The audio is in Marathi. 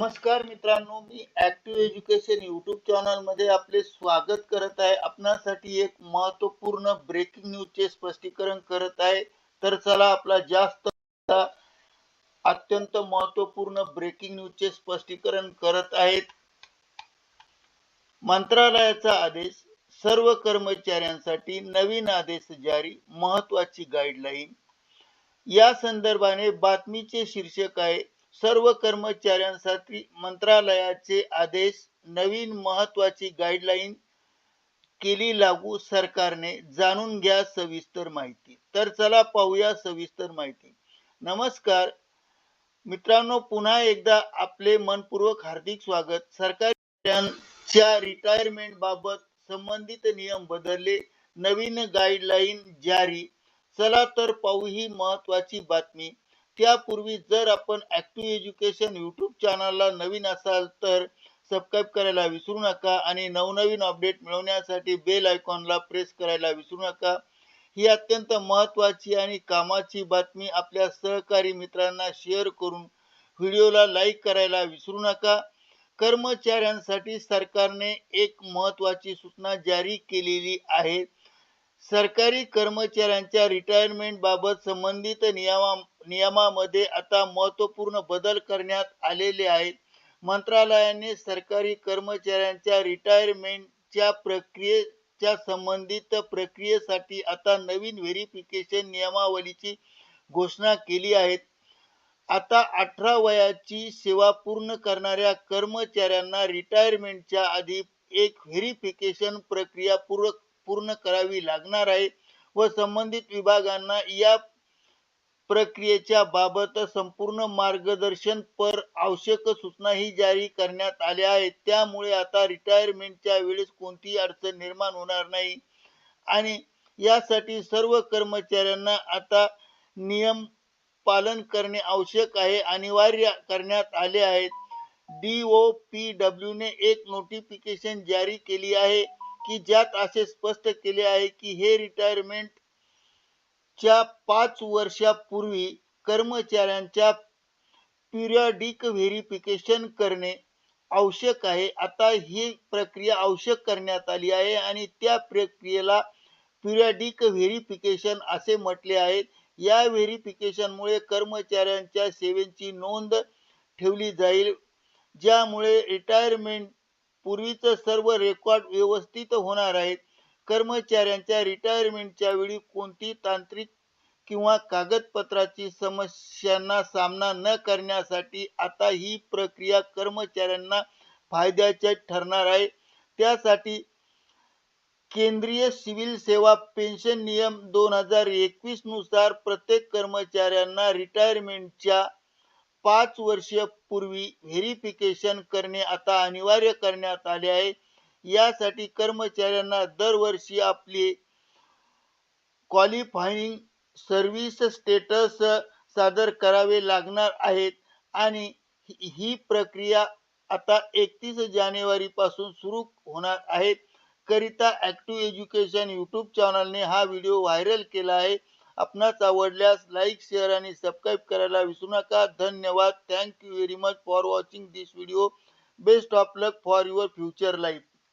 नमस्कार मित्रांनो मी ऍक्टिव्ह एज्युकेशन युट्यूब चॅनलमध्ये आपले स्वागत करत आहे. आपणासाठी एक महत्त्वपूर्ण ब्रेकिंग न्यूजचे स्पष्टीकरण करत आहे. तर चला आपला जास्त अत्यंत महत्त्वपूर्ण ब्रेकिंग न्यूजचे स्पष्टीकरण करत आहेत. मंत्रालयाचा आदेश सर्व कर्मचाऱ्यांसाठी नवीन आदेश जारी महत्वाची गाईडलाईन या संदर्भाने बातमीचे शीर्षक आहे सर्व कर्मचाऱ्यांसाठी मंत्रालयाचे आदेश नवीन महत्वाची गाईडलाईन केली लागू सरकारने. जाणून घ्या सविस्तर माहिती. तर चला पाहूया सविस्तर माहिती. नमस्कार. मित्रांनो पुन्हा एकदा आपले मनपूर्वक हार्दिक स्वागत. सरकारच्या रिटायरमेंट बाबत संबंधित नियम बदलले. नवीन गाईडलाईन जारी. चला तर पाहू ही महत्वाची बातमी. त्यापूर्वी जर आपण ऍक्टिव्ह एज्युकेशन युट्यूब चॅनलला नवीन असाल तर सबस्क्राईब करायला विसरू नका आणि नवनवीन अपडेट मिळवण्यासाठी बेल आयकॉनला प्रेस करायला विसरू नका. ही अत्यंत महत्वाची आणि कामाची बातमी आपल्या सहकारी मित्रांना शेअर करून व्हिडिओला लाईक करायला विसरू नका. कर्मचाऱ्यांसाठी सरकारने एक महत्वाची सूचना जारी केलेली आहे. सरकारी कर्मचाऱ्यांच्या रिटायरमेंट बाबत संबंधित नियमा नियमामध्ये आता महत्त्वपूर्ण बदल करण्यात आलेले आहेत. मंत्रालयाने सरकारी कर्मचाऱ्यांच्या रिटायरमेंटच्या प्रक्रियेच्या संबंधित प्रक्रियेसाठी आता नवीन व्हेरिफिकेशन नियमावलीची घोषणा केली आहे आता अठरा वयाची सेवा पूर्ण करणाऱ्या कर्मचाऱ्यांना रिटायरमेंटच्या आधी एक व्हेरिफिकेशन प्रक्रिया पूर्ण पूर्ण करावी लागणार आहे व संबंधित विभागांना या प्रक्रियेच्या बाबत संपूर्ण मार्गदर्शन पर आवश्यक सूचनाही जारी करण्यात आल्या आहेत. त्यामुळे आता रिटायरमेंटच्या वेळेस कोणतीही अडचण निर्माण होणार नाही. आणि यासाठी सर्व कर्मचाऱ्यांना आता नियम पालन करणे आवश्यक आहे. अनिवार्य करण्यात आले आहेत. डी ओ पी डब्ल्यू ने एक नोटिफिकेशन जारी केली आहे. की ज्यात असे स्पष्ट केले आहे की हे रिटायरमेंट च्या पाच वर्षापूर्वी कर्मचाऱ्यांच्या पिरियडिक व्हेरिफिकेशन करणे आवश्यक आहे. आता ही प्रक्रिया आवश्यक करण्यात आली आहे आणि त्या प्रक्रियेला पिरियडिक व्हेरिफिकेशन असे म्हटले आहे. या व्हेरिफिकेशनमुळे कर्मचाऱ्यांच्या सेवेची नोंद ठेवली जाईल ज्यामुळे रिटायरमेंट पूर्वीच सर्व रेकॉर्ड व्यवस्थित होणार आहेत. कर्मचाऱ्यांच्या रिटायरमेंटच्या वेळी कोणती तांत्रिक किंवा कागदपत्राची समस्यांना सामना न करण्यासाठी आता ही प्रक्रिया कर्मचाऱ्यांना फायद्याचे ठरणार आहे. त्यासाठी केंद्रीय सिव्हिल सेवा पेन्शन नियम दोन हजार एकवीसनुसार प्रत्येक कर्मचाऱ्यांना रिटायरमेंटच्या पाच वर्ष पूर्वी व्हेरिफिकेशन करणे आता अनिवार्य करण्यात आले आहे. यासाठी कर्मचाऱ्यांना दरवर्षी आपले क्वालिफाईंग सर्व्हिस स्टेटस सादर करावे लागणार आहेत आणि ही प्रक्रिया आता एकतीस जानेवारी पासून सुरू होणार आहेत करिता ऍक्टिव्ह एज्युकेशन युट्यूब चॅनलने हा व्हिडिओ व्हायरल केला आहे. आपणास आवडल्यास लाईक शेअर आणि सबस्क्राईब करायला विसरू नका. धन्यवाद. Thank you very much for watching this video best of luck for your future life